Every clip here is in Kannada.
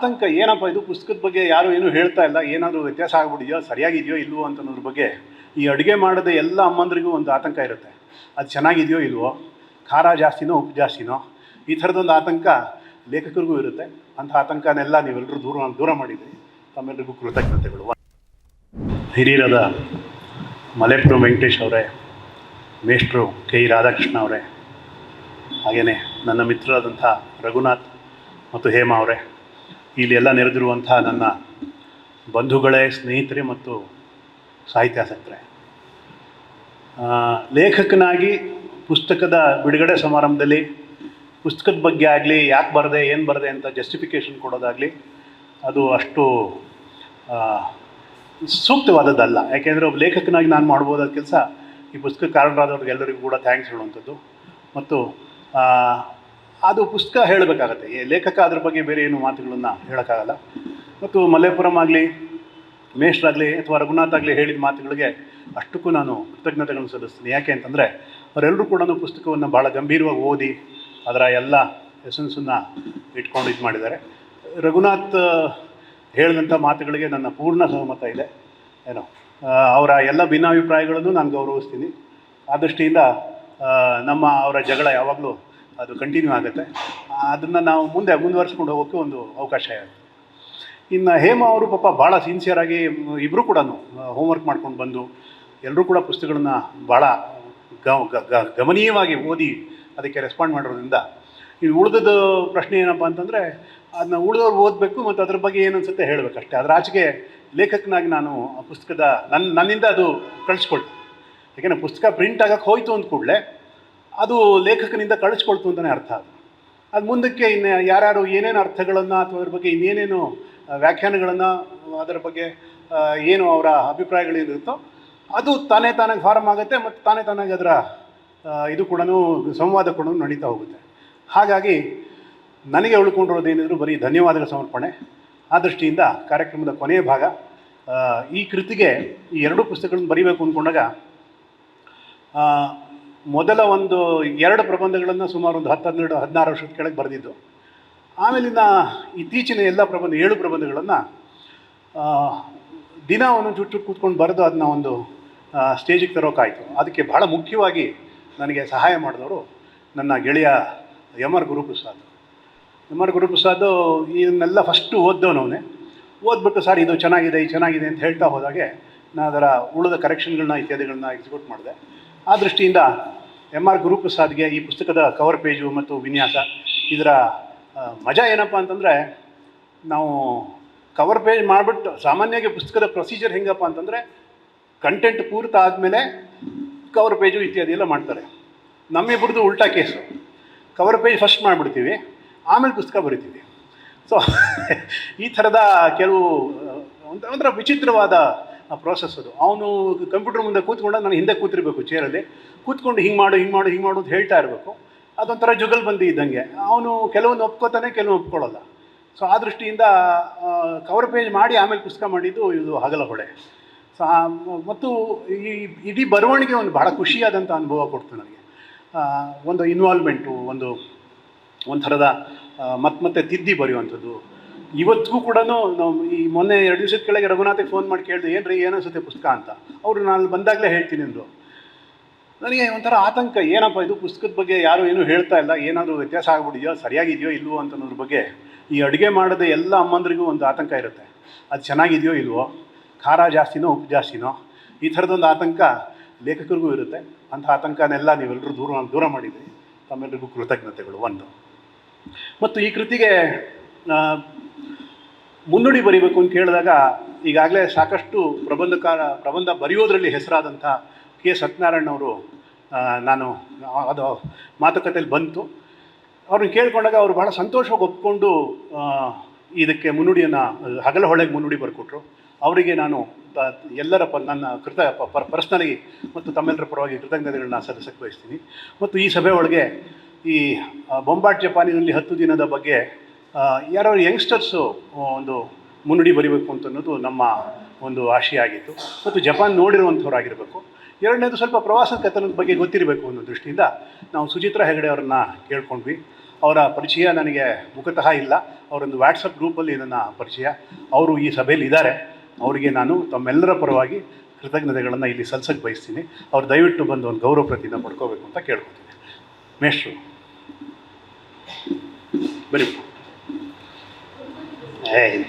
ಆತಂಕ ಏನಪ್ಪ? ಇದು ಪುಸ್ತಕದ ಬಗ್ಗೆ ಯಾರು ಏನೂ ಹೇಳ್ತಾ ಇಲ್ಲ. ಏನಾದರೂ ವ್ಯತ್ಯಾಸ ಆಗ್ಬಿಟ್ಟಿದೆಯೋ? ಸರಿಯಾಗಿದೆಯೋ ಇಲ್ವೋ ಅನ್ನೋದ್ರ ಬಗ್ಗೆ ಈ ಅಡುಗೆ ಮಾಡದ ಎಲ್ಲ ಅಮ್ಮಂದ್ರಿಗೂ ಒಂದು ಆತಂಕ ಇರುತ್ತೆ. ಅದು ಚೆನ್ನಾಗಿದೆಯೋ ಇಲ್ವೋ? ಖಾರ ಜಾಸ್ತಿನೋ ಉಪ್ಪು ಜಾಸ್ತಿನೋ? ಈ ಥರದೊಂದು ಆತಂಕ ಲೇಖಕರಿಗೂ ಇರುತ್ತೆ. ಅಂಥ ಆತಂಕನೆಲ್ಲ ನೀವೆಲ್ಲರೂ ದೂರ ದೂರ ಮಾಡಿದ್ರಿ. ತಮ್ಮೆಲ್ಲರಿಗೂ ಕೃತಜ್ಞತೆಗಳು. ಹಿರಿಯರದ ಮಲೆಪುರ ವೆಂಕಟೇಶ್ ಅವರೇ, ಮೇಷ್ಟ್ರು ಕೆ ರಾಧಾಕೃಷ್ಣ ಅವರೇ ಹಾಗೆಯೇ ನನ್ನ ಮಿತ್ರರಾದಂಥ ರಘುನಾಥ್ ಮತ್ತು ಹೇಮಾ ಅವರೇ ಇಲ್ಲಿ ಎಲ್ಲ ನೆರೆದಿರುವಂತಹ ನನ್ನ ಬಂಧುಗಳೇ, ಸ್ನೇಹಿತರೆ ಮತ್ತು ಸಾಹಿತ್ಯಾಸಕ್ತರೆ ಲೇಖಕನಾಗಿ ಪುಸ್ತಕದ ಬಿಡುಗಡೆ ಸಮಾರಂಭದಲ್ಲಿ, ಪುಸ್ತಕದ ಬಗ್ಗೆ ಆಗಲಿ, ಯಾಕೆ ಬರದೆ, ಏನು ಬರದೆ ಅಂತ ಜಸ್ಟಿಫಿಕೇಷನ್ ಕೊಡೋದಾಗಲಿ, ಅದು ಅಷ್ಟು ಸೂಕ್ತವಾದದ್ದಲ್ಲ. ಯಾಕೆಂದರೆ ಒಬ್ಬ ಲೇಖಕನಾಗಿ ನಾನು ಮಾಡ್ಬೋದಾದ ಕೆಲಸ ಈ ಪುಸ್ತಕ ಕಾರಣರಾದವ್ರಿಗೆಲ್ಲರಿಗೂ ಕೂಡ ಥ್ಯಾಂಕ್ಸ್ ಹೇಳುವಂಥದ್ದು. ಮತ್ತು ಅದು ಪುಸ್ತಕ ಹೇಳಬೇಕಾಗತ್ತೆ. ಈ ಲೇಖಕ ಅದ್ರ ಬಗ್ಗೆ ಬೇರೆ ಏನು ಮಾತುಗಳನ್ನು ಹೇಳೋಕ್ಕಾಗಲ್ಲ. ಮತ್ತು ಮಲ್ಲೇಪುರಂ ಆಗಲಿ ಮೇಷ್ರಾಗಲಿ ಅಥವಾ ರಘುನಾಥ್ ಆಗಲಿ ಹೇಳಿದ ಮಾತುಗಳಿಗೆ ಅಷ್ಟಕ್ಕೂ ನಾನು ಕೃತಜ್ಞತೆಗಳನ್ನು ಸಲ್ಲಿಸ್ತೀನಿ. ಯಾಕೆ ಅಂತಂದರೆ, ಅವರೆಲ್ಲರೂ ಕೂಡ ಪುಸ್ತಕವನ್ನು ಭಾಳ ಗಂಭೀರವಾಗಿ ಓದಿ ಅದರ ಎಲ್ಲ ಎಸೆನ್ಸನ್ನು ಇಟ್ಕೊಂಡು ಇದು ಮಾಡಿದ್ದಾರೆ. ರಘುನಾಥ್ ಹೇಳಿದಂಥ ಮಾತುಗಳಿಗೆ ನನ್ನ ಪೂರ್ಣ ಸಹಮತ ಇದೆ. ಏನೋ ಅವರ ಎಲ್ಲ ಭಿನ್ನಾಭಿಪ್ರಾಯಗಳನ್ನು ನಾನು ಗೌರವಿಸ್ತೀನಿ. ಆ ದೃಷ್ಟಿಯಿಂದ ನಮ್ಮ ಅವರ ಜಗಳ ಯಾವಾಗಲೂ ಅದು ಕಂಟಿನ್ಯೂ ಆಗುತ್ತೆ. ಅದನ್ನು ನಾವು ಮುಂದೆ ಮುಂದುವರಿಸ್ಕೊಂಡು ಹೋಗೋಕ್ಕೆ ಒಂದು ಅವಕಾಶ ಆಗುತ್ತೆ. ಇನ್ನು ಹೇಮ ಅವರು ಪಾಪ ಭಾಳ ಸಿನ್ಸಿಯರಾಗಿ ಇಬ್ಬರು ಕೂಡ ಹೋಮ್ವರ್ಕ್ ಮಾಡ್ಕೊಂಡು ಬಂದು ಎಲ್ಲರೂ ಕೂಡ ಪುಸ್ತಕಗಳನ್ನ ಭಾಳ ಗಮನೀಯವಾಗಿ ಓದಿ ಅದಕ್ಕೆ ರೆಸ್ಪಾಂಡ್ ಮಾಡಿರೋದ್ರಿಂದ ಇನ್ನು ಉಳಿದದ್ದು ಪ್ರಶ್ನೆ ಏನಪ್ಪ ಅಂತಂದರೆ ಅದನ್ನ ಉಳಿದವ್ರು ಓದಬೇಕು ಮತ್ತು ಅದ್ರ ಬಗ್ಗೆ ಏನು ಅನ್ಸುತ್ತೆ ಹೇಳಬೇಕಷ್ಟೇ. ಅದರ ಆಚೆಗೆ ಲೇಖಕನಾಗಿ ನಾನು ಆ ಪುಸ್ತಕದ ನನ್ನ ನನ್ನಿಂದ ಅದು ಕಳಿಸ್ಕೊಳ್ತೀನಿ. ಯಾಕೆಂದರೆ ಪುಸ್ತಕ ಪ್ರಿಂಟ್ ಆಗಕ್ಕೆ ಹೋಯಿತು ಅಂದ ಕೂಡಲೇ ಅದು ಲೇಖಕನಿಂದ ಕಳಿಸ್ಕೊಳ್ತು ಅಂತಲೇ ಅರ್ಥ ಅದು. ಅದು ಮುಂದಕ್ಕೆ ಇನ್ನು ಯಾರ್ಯಾರು ಏನೇನು ಅರ್ಥಗಳನ್ನು ಅಥವಾ ಅದ್ರ ಬಗ್ಗೆ ಇನ್ನೇನೇನು ವ್ಯಾಖ್ಯಾನಗಳನ್ನು, ಅದರ ಬಗ್ಗೆ ಏನು ಅವರ ಅಭಿಪ್ರಾಯಗಳೇನಿರುತ್ತೋ ಅದು ತಾನೇ ತಾನಾಗಿ ಫಾರಮ್ ಆಗುತ್ತೆ ಮತ್ತು ತಾನೇ ತಾನಾಗಿ ಅದರ ಇದು ಕೂಡ ಸಂವಾದ ಕೂಡ ನಡೀತಾ ಹೋಗುತ್ತೆ. ಹಾಗಾಗಿ ನನಗೆ ಉಳ್ಕೊಂಡಿರೋದೇನಿದ್ರು ಬರೀ ಧನ್ಯವಾದಗಳ ಸಮರ್ಪಣೆ. ಆ ದೃಷ್ಟಿಯಿಂದ ಕಾರ್ಯಕ್ರಮದ ಕೊನೆಯ ಭಾಗ ಈ ಕೃತಿಗೆ ಈ ಎರಡೂ ಪುಸ್ತಕಗಳನ್ನು ಬರೀಬೇಕು ಅಂದ್ಕೊಂಡಾಗ ಮೊದಲ ಒಂದು ಎರಡು ಪ್ರಬಂಧಗಳನ್ನು ಸುಮಾರು ಒಂದು ಹತ್ತು ಹನ್ನೆರಡು ಹದಿನಾರು ವರ್ಷದ ಕೆಳಗೆ ಬರೆದಿದ್ದು. ಆಮೇಲಿನ ಇತ್ತೀಚಿನ ಎಲ್ಲ ಪ್ರಬಂಧ ಏಳು ಪ್ರಬಂಧಗಳನ್ನು ದಿನ ಒಂದೊಂದು ಚುಟ್ಟು ಕೂತ್ಕೊಂಡು ಬರೆದು ಅದನ್ನ ಒಂದು ಸ್ಟೇಜಿಗೆ ತರೋಕ್ಕಾಯಿತು ಅದಕ್ಕೆ ಬಹಳ ಮುಖ್ಯವಾಗಿ ನನಗೆ ಸಹಾಯ ಮಾಡಿದವರು ನನ್ನ ಗೆಳೆಯ M R Guruprasad. M R Guruprasad ಇದನ್ನೆಲ್ಲ ಫಸ್ಟು ಓದ್ದವನವನೇ ಓದ್ಬಿಟ್ಟು, ಸರ್, ಇದು ಚೆನ್ನಾಗಿದೆ ಇದು ಚೆನ್ನಾಗಿದೆ ಅಂತ ಹೇಳ್ತಾ ಹೋದಾಗೆ ನಾನು ಅದರ ಉಳಿದ ಕರೆಕ್ಷನ್ಗಳನ್ನ ಇತ್ಯಾದಿಗಳನ್ನ ಎಕ್ಸಿಕ್ಯೂಟ್ ಮಾಡಿದೆ. ಆ ದೃಷ್ಟಿಯಿಂದ ಎಂ ಆರ್ ಗುರುಪ್ರಸಾದ್ಗೆ ಈ ಪುಸ್ತಕದ ಕವರ್ ಪೇಜು ಮತ್ತು ವಿನ್ಯಾಸ ಇದರ ಮಜಾ ಏನಪ್ಪ ಅಂತಂದರೆ ನಾವು ಕವರ್ ಪೇಜ್ ಮಾಡಿಬಿಟ್ಟು ಸಾಮಾನ್ಯವಾಗಿ ಪುಸ್ತಕದ ಪ್ರೊಸೀಜರ್ ಹೆಂಗಪ್ಪ ಅಂತಂದರೆ ಕಂಟೆಂಟ್ ಪೂರ್ತ ಆದಮೇಲೆ ಕವರ್ ಪೇಜು ಇತ್ಯಾದಿ ಎಲ್ಲ ಮಾಡ್ತಾರೆ. ನಮ್ಮಿಬ್ಬರದು ಉಲ್ಟಾ ಕೇಸು. ಕವರ್ ಪೇಜ್ ಫಸ್ಟ್ ಮಾಡಿಬಿಡ್ತೀವಿ, ಆಮೇಲೆ ಪುಸ್ತಕ ಬರಿತೀವಿ. ಸೊ ಈ ಥರದ ಕೆಲವು ಒಂಥ ಒಂಥರ ವಿಚಿತ್ರವಾದ ಪ್ರೋಸೆಸ್ ಅದು. ಅವನು ಕಂಪ್ಯೂಟರ್ ಮುಂದೆ ಕೂತ್ಕೊಂಡ ನಾನು ಹಿಂದೆ ಕೂತಿರ್ಬೇಕು ಚೇರಲ್ಲಿ ಕೂತ್ಕೊಂಡು ಹಿಂಗೆ ಮಾಡು ಹಿಂಗೆ ಮಾಡು ಹಿಂಗೆ ಮಾಡು ಅಂತ ಹೇಳ್ತಾ ಇರಬೇಕು. ಅದೊಂಥರ ಜುಗಲ್ ಬಂದಿ ಇದ್ದಂಗೆ. ಅವನು ಕೆಲವೊಂದು ಒಪ್ಕೋತಾನೆ, ಕೆಲವೊಂದು ಒಪ್ಕೊಳ್ಳಲ್ಲ. ಸೊ ಆ ದೃಷ್ಟಿಯಿಂದ ಕವರ್ ಪೇಜ್ ಮಾಡಿ ಆಮೇಲೆ ಪುಸ್ತಕ ಮಾಡಿದ್ದು ಇದು ಹಗಲ ಹೊಳೆ ಸೊ ಮತ್ತು ಈ, ಇಡೀ ಬರವಣಿಗೆ ಒಂದು ಬಹಳ ಖುಷಿಯಾದಂಥ ಅನುಭವ ಕೊಡ್ತು ನನಗೆ. ಒಂದು ಇನ್ವಾಲ್ವ್ಮೆಂಟು ಒಂದು, ಒಂಥರದ ಮತ್ತೆ ಮತ್ತೆ ತಿದ್ದಿ ಬರೆಯುವಂಥದ್ದು. ಇವತ್ತಿಗೂ ಕೂಡ ನಾವು ಈ ಮೊನ್ನೆ ಎರಡು ದಿವಸದ ಕೆಳಗೆ ರಘುನಾಥಿಗೆ ಫೋನ್ ಮಾಡಿ ಕೇಳಿದೆ ಏನು ಏನಿಸುತ್ತೆ ಪುಸ್ತಕ ಅಂತ? ಅವರು ನಾನು ಬಂದಾಗಲೇ ಹೇಳ್ತೀನಿ ಅಂದರು. ನನಗೆ ಒಂಥರ ಆತಂಕ, ಏನಪ್ಪ ಇದು ಪುಸ್ತಕದ ಬಗ್ಗೆ ಯಾರು ಏನೂ ಹೇಳ್ತಾ ಇಲ್ಲ, ಏನಾದರೂ ವ್ಯತ್ಯಾಸ ಆಗ್ಬಿಟ್ಟಿದೆಯೋ, ಸರಿಯಾಗಿದೆಯೋ ಇಲ್ವೋ ಅಂತ ಅನ್ನೋದ್ರ ಬಗ್ಗೆ? ಈ ಅಡುಗೆ ಮಾಡದೆ ಎಲ್ಲ ಅಮ್ಮಂದ್ರಿಗೂ ಒಂದು ಆತಂಕ ಇರುತ್ತೆ. ಅದು ಚೆನ್ನಾಗಿದೆಯೋ ಇಲ್ವೋ? ಖಾರ ಜಾಸ್ತಿನೋ, ಉಪ್ಪು ಜಾಸ್ತಿನೋ? ಈ ಥರದೊಂದು ಆತಂಕ ಲೇಖಕರಿಗೂ ಇರುತ್ತೆ. ಅಂಥ ಆತಂಕನೆಲ್ಲ ನೀವೆಲ್ಲರೂ ದೂರ ದೂರ ಮಾಡಿದ್ರಿ. ತಮ್ಮೆಲ್ಲರಿಗೂ ಕೃತಜ್ಞತೆಗಳು. ಒಂದು. ಮತ್ತು ಈ ಕೃತಿಗೆ ಮುನ್ನುಡಿ ಬರೀಬೇಕು ಅಂತ ಹೇಳಿದಾಗ ಈಗಾಗಲೇ ಸಾಕಷ್ಟು ಪ್ರಬಂಧಕಾರ ಪ್ರಬಂಧ ಬರೆಯೋದ್ರಲ್ಲಿ ಹೆಸರಾದಂಥ ಕೆ. ಸತ್ಯನಾರಾಯಣ ಅವರು ನಾನು ಅದು ಮಾತುಕತೆಯಲ್ಲಿ ಬಂತು. ಅವ್ರನ್ನ ಕೇಳಿಕೊಂಡಾಗ ಅವರು ಬಹಳ ಸಂತೋಷವಾಗಿ ಒಪ್ಕೊಂಡು ಇದಕ್ಕೆ ಮುನ್ನುಡಿಯನ್ನು, ಹಗಲ ಹೊಳೆಗೆ ಮುನ್ನುಡಿ ಬರ್ಕೊಟ್ರು. ಅವರಿಗೆ ನಾನು ಎಲ್ಲರ ಪ, ನನ್ನ ಕೃತ ಪರ್ಸ್ನಲಿ ಮತ್ತು ತಮ್ಮೆಲ್ಲರ ಪರವಾಗಿ ಕೃತಜ್ಞತೆಗಳನ್ನ ಸಲ್ಲಿಸಕ್ಕೆ ಬಯಸ್ತೀನಿ. ಮತ್ತು ಈ ಸಭೆ ಒಳಗೆ ಈ ಬೊಂಬಾಟ್ ಜಪಾನಿನಲ್ಲಿ ಹತ್ತು ದಿನದ ಬಗ್ಗೆ ಯಾರೋ ಯಂಗ್ಸ್ಟರ್ಸು ಒಂದು ಮುನ್ನುಡಿ ಬರಿಬೇಕು ಅಂತ ಅನ್ನೋದು ನಮ್ಮ ಒಂದು ಆಶಯ ಆಗಿತ್ತು. ಮತ್ತು ಜಪಾನ್ ನೋಡಿರುವಂಥವ್ರಾಗಿರಬೇಕು. ಎರಡನೇದು ಸ್ವಲ್ಪ ಪ್ರವಾಸ ಕಥನದ ಬಗ್ಗೆ ಗೊತ್ತಿರಬೇಕು ಅನ್ನೋ ದೃಷ್ಟಿಯಿಂದ ನಾವು ಸುಚಿತ್ರ ಹೆಗಡೆ ಅವರನ್ನು ಕೇಳ್ಕೊಂಡ್ವಿ. ಅವರ ಪರಿಚಯ ನನಗೆ ಮುಖತಃ ಇಲ್ಲ. ಅವರೊಂದು ವಾಟ್ಸಪ್ ಗ್ರೂಪಲ್ಲಿ ನನ್ನ ಪರಿಚಯ. ಅವರು ಈ ಸಭೆಯಲ್ಲಿ ಇದ್ದಾರೆ. ಅವರಿಗೆ ನಾನು ತಮ್ಮೆಲ್ಲರ ಪರವಾಗಿ ಕೃತಜ್ಞತೆಗಳನ್ನು ಇಲ್ಲಿ ಸಲ್ಸಕ್ಕೆ ಬಯಸ್ತೀನಿ. ಅವ್ರು ದಯವಿಟ್ಟು ಬಂದು ಒಂದು ಗೌರವ ಪ್ರತಿನ ಪಡ್ಕೋಬೇಕು ಅಂತ ಕೇಳ್ಕೊತೀನಿ. ಮೇಷ್ಟ್ರು. ಬನ್ನಿ. ಏಯ್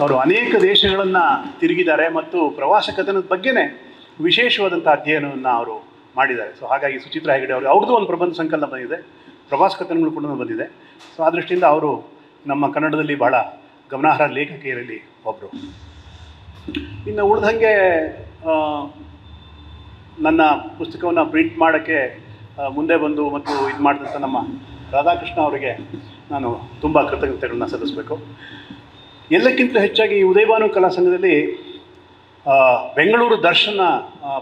ಅವರು ಅನೇಕ ದೇಶಗಳನ್ನು ತಿರುಗಿದ್ದಾರೆ ಮತ್ತು ಪ್ರವಾಸ ಕಥನದ ಬಗ್ಗೆನೇ ವಿಶೇಷವಾದಂಥ ಅಧ್ಯಯನವನ್ನು ಅವರು ಮಾಡಿದ್ದಾರೆ. ಸೊ ಹಾಗಾಗಿ ಸುಚಿತ್ರ ಹೆಗಡೆ ಅವರು ಅವ್ರದ್ದು ಒಂದು ಪ್ರಬಂಧ ಸಂಕಲನ ಬಂದಿದೆ. ಪ್ರವಾಸ ಕಥನಗಳು ಕೂಡ ಬಂದಿದೆ. ಸೊ ಆ ದೃಷ್ಟಿಯಿಂದ ಅವರು ನಮ್ಮ ಕನ್ನಡದಲ್ಲಿ ಬಹಳ ಗಮನಾರ್ಹ ಲೇಖಕಿಯರಲ್ಲಿ ಒಬ್ಬರು ಇನ್ನು ಉಳ್ದಂಗೆ ನನ್ನ ಪುಸ್ತಕವನ್ನು ಪ್ರಿಂಟ್ ಮಾಡೋಕ್ಕೆ ಮುಂದೆ ಬಂದು ಮತ್ತು ಇದು ಮಾಡಿದಂಥ ನಮ್ಮ ರಾಧಾಕೃಷ್ಣ ಅವರಿಗೆ ನಾನು ತುಂಬ ಕೃತಜ್ಞತೆಗಳನ್ನ ಸಲ್ಲಿಸಬೇಕು. ಎಲ್ಲಕ್ಕಿಂತ ಹೆಚ್ಚಾಗಿ ಈ ಉದಯಭಾನು ಕಲಾ ಸಂಘದಲ್ಲಿ ಬೆಂಗಳೂರು ದರ್ಶನ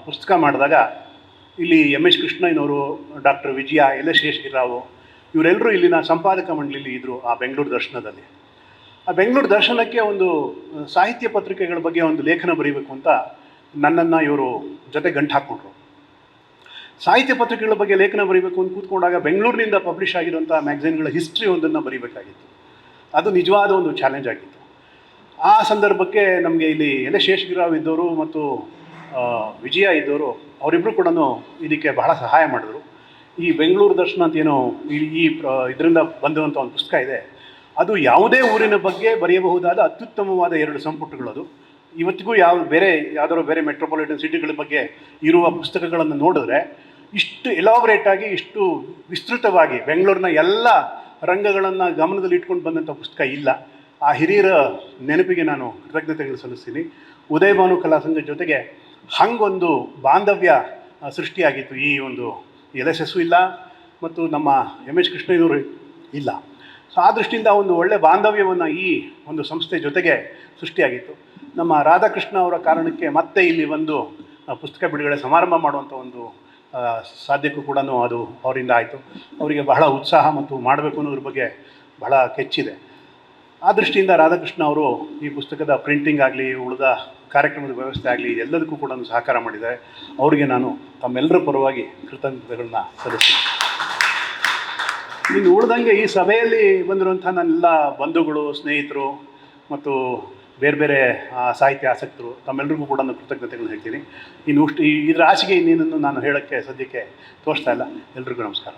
ಪುಸ್ತಕ ಮಾಡಿದಾಗ ಇಲ್ಲಿ ಎಂ ಎಸ್ ಕೃಷ್ಣಯ್ಯನವರು, ಡಾಕ್ಟರ್ ವಿಜಯ, ಎಲ್ ಎಸ್ ಶೇಷಗಿರಿರಾವು ಇವರೆಲ್ಲರೂ ಇಲ್ಲಿನ ಸಂಪಾದಕ ಮಂಡಳಿಲಿ ಇದ್ದರು ಆ ಬೆಂಗಳೂರು ದರ್ಶನದಲ್ಲಿ. ಆ ಬೆಂಗಳೂರು ದರ್ಶನಕ್ಕೆ ಒಂದು ಸಾಹಿತ್ಯ ಪತ್ರಿಕೆಗಳ ಬಗ್ಗೆ ಒಂದು ಲೇಖನ ಬರೀಬೇಕು ಅಂತ ನನ್ನನ್ನು ಇವರು ಜೊತೆ ಗಂಟು ಹಾಕ್ಕೊಂಡ್ರು. ಸಾಹಿತ್ಯ ಪತ್ರಿಕೆಗಳ ಬಗ್ಗೆ ಲೇಖನ ಬರೀಬೇಕು ಅಂತ ಕೂತ್ಕೊಂಡಾಗ ಬೆಂಗಳೂರಿನಿಂದ ಪಬ್ಲಿಷ್ ಆಗಿರುವಂಥ ಮ್ಯಾಗ್ಝಿನ್ಗಳ ಹಿಸ್ಟ್ರಿ ಒಂದನ್ನು ಬರೀಬೇಕಾಗಿತ್ತು. ಅದು ನಿಜವಾದ ಒಂದು ಚಾಲೆಂಜ್ ಆಗಿತ್ತು. ಆ ಸಂದರ್ಭಕ್ಕೆ ನಮಗೆ ಇಲ್ಲಿ ಎಲೆ ಶೇಷಗಿರಾವ್ ಇದ್ದವರು ಮತ್ತು ವಿಜಯ ಇದ್ದವರು ಅವರಿಬ್ಬರು ಕೂಡ ಇದಕ್ಕೆ ಬಹಳ ಸಹಾಯ ಮಾಡಿದ್ರು. ಈ ಬೆಂಗಳೂರು ದರ್ಶನ ಅಂತ ಏನೋ ಈ ಇದರಿಂದ ಬಂದಿರುವಂಥ ಒಂದು ಪುಸ್ತಕ ಇದೆ. ಅದು ಯಾವುದೇ ಊರಿನ ಬಗ್ಗೆ ಬರೆಯಬಹುದಾದ ಅತ್ಯುತ್ತಮವಾದ ಎರಡು ಸಂಪುಟಗಳದು. ಇವತ್ತಿಗೂ ಯಾವ ಬೇರೆ ಯಾವ್ದಾದ್ರು ಬೇರೆ ಮೆಟ್ರೋಪಾಲಿಟನ್ ಸಿಟಿಗಳ ಬಗ್ಗೆ ಇರುವ ಪುಸ್ತಕಗಳನ್ನು ನೋಡಿದ್ರೆ ಇಷ್ಟು ಎಲಾಬರೇಟ್ ಆಗಿ, ಇಷ್ಟು ವಿಸ್ತೃತವಾಗಿ ಬೆಂಗಳೂರಿನ ಎಲ್ಲ ರಂಗಗಳನ್ನು ಗಮನದಲ್ಲಿ ಇಟ್ಕೊಂಡು ಬಂದಂಥ ಪುಸ್ತಕ ಇಲ್ಲ. ಆ ಹಿರಿಯರ ನೆನಪಿಗೆ ನಾನು ಕೃತಜ್ಞತೆಗಳು ಸಲ್ಲಿಸ್ತೀನಿ. ಉದಯಭಾನು ಕಲಾ ಸಂಘದ ಜೊತೆಗೆ ಹಂಗೊಂದು ಬಾಂಧವ್ಯ ಸೃಷ್ಟಿಯಾಗಿತ್ತು. ಈ ಒಂದು ಎಲ್ ಇಲ್ಲ ಮತ್ತು ನಮ್ಮ ಎಂ ಎಚ್ ಕೃಷ್ಣಯ್ಯನವರು ಇಲ್ಲ. ಸೊ ಆ ದೃಷ್ಟಿಯಿಂದ ಒಂದು ಒಳ್ಳೆಯ ಬಾಂಧವ್ಯವನ್ನು ಈ ಒಂದು ಸಂಸ್ಥೆ ಜೊತೆಗೆ ಸೃಷ್ಟಿಯಾಗಿತ್ತು. ನಮ್ಮ ರಾಧಾಕೃಷ್ಣ ಅವರ ಕಾರಣಕ್ಕೆ ಮತ್ತೆ ಇಲ್ಲಿ ಒಂದು ಪುಸ್ತಕ ಬಿಡುಗಡೆ ಸಮಾರಂಭ ಮಾಡುವಂಥ ಒಂದು ಸಾಧ್ಯಕ್ಕೂ ಕೂಡ ಅದು ಅವರಿಂದ ಆಯಿತು. ಅವರಿಗೆ ಬಹಳ ಉತ್ಸಾಹ ಮತ್ತು ಮಾಡಬೇಕು ಅನ್ನೋದ್ರ ಬಗ್ಗೆ ಬಹಳ ಕೆಚ್ಚಿದೆ. ಆ ದೃಷ್ಟಿಯಿಂದ ರಾಧಾಕೃಷ್ಣ ಅವರು ಈ ಪುಸ್ತಕದ ಪ್ರಿಂಟಿಂಗ್ ಆಗಲಿ, ಉಳಿದ ಕಾರ್ಯಕ್ರಮದ ವ್ಯವಸ್ಥೆ ಆಗಲಿ, ಎಲ್ಲದಕ್ಕೂ ಕೂಡ ಸಹಕಾರ ಮಾಡಿದ್ದಾರೆ. ಅವರಿಗೆ ನಾನು ತಮ್ಮೆಲ್ಲರ ಪರವಾಗಿ ಕೃತಜ್ಞತೆಗಳನ್ನ ಸಲ್ಲಿಸ್ತೀನಿ. ಇನ್ನು ಉಳ್ದಂಗೆ ಈ ಸಭೆಯಲ್ಲಿ ಬಂದಿರುವಂಥ ನನ್ನೆಲ್ಲ ಬಂಧುಗಳು, ಸ್ನೇಹಿತರು ಮತ್ತು ಬೇರೆ ಬೇರೆ ಸಾಹಿತ್ಯ ಆಸಕ್ತರು ತಮ್ಮೆಲ್ಲರಿಗೂ ಕೂಡ ನಾನು ಕೃತಜ್ಞತೆಗಳನ್ನ ಹೇಳ್ತೀನಿ. ಇನ್ನು ಇದರ ಆಚೆಗೆ ಇನ್ನೇನನ್ನು ನಾನು ಹೇಳೋಕ್ಕೆ, ಸದ್ಯಕ್ಕೆ ತೋರಿಸ್ತಾ ಇಲ್ಲ. ಎಲ್ರಿಗೂ ನಮಸ್ಕಾರ.